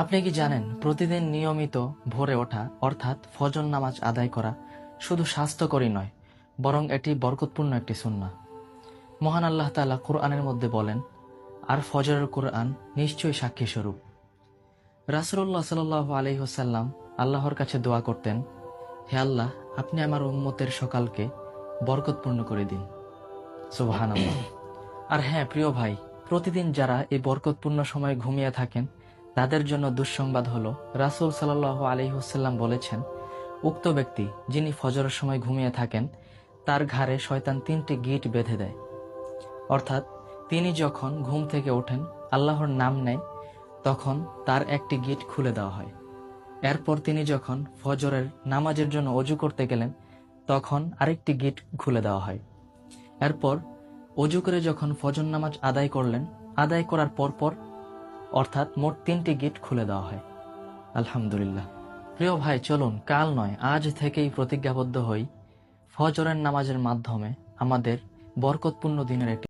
আপনি কি জানেন, প্রতিদিন নিয়মিত ভোরে ওঠা, অর্থাৎ ফজর নামাজ আদায় করা, শুধু স্বাস্থ্যকরই নয়, বরং এটি বরকতপূর্ণ একটি সুন্না মহান আল্লাহ তাআলা কোরআনের মধ্যে বলেন, আর ফজরের কোরআন নিশ্চয়ই সাক্ষী স্বরূপ রাসুল্লাহ সাল আলি হোসাল্লাম আল্লাহর কাছে দোয়া করতেন, হে আল্লাহ, আপনি আমার উম্মতের সকালকে বরকতপূর্ণ করে দিন। সুবাহান আর হ্যাঁ প্রিয় ভাই, প্রতিদিন যারা এই বরকতপূর্ণ সময়ে ঘুমিয়ে থাকেন তাদের জন্য দুঃসংবাদ হলো, রাসুল সাল্লাহ আলহিহসাল্লাম বলেছেন, উক্ত ব্যক্তি যিনি ফজরের সময় ঘুমিয়ে থাকেন, তার ঘাড়ে শয়তান তিনটি গিট বেঁধে দেয়। অর্থাৎ তিনি যখন ঘুম থেকে ওঠেন, আল্লাহর নাম নেয়, তখন তার একটি গিট খুলে দেওয়া হয়। এরপর তিনি যখন ফজরের নামাজের জন্য অজু করতে গেলেন, তখন আরেকটি গিট খুলে দেওয়া হয়। এরপর অজু করে যখন ফজর নামাজ আদায় করলেন, আদায় করার পরপর অর্থাৎ মোট তিনটি গেট খুলে দেওয়া হয়। আলহামদুলিল্লাহ। প্রিয় ভাই, চলুন, কাল নয়, আজ থেকেই প্রতিজ্ঞাবদ্ধ হই ফজরের নামাজের মাধ্যমে আমাদের বরকতপূর্ণ দিনের একটি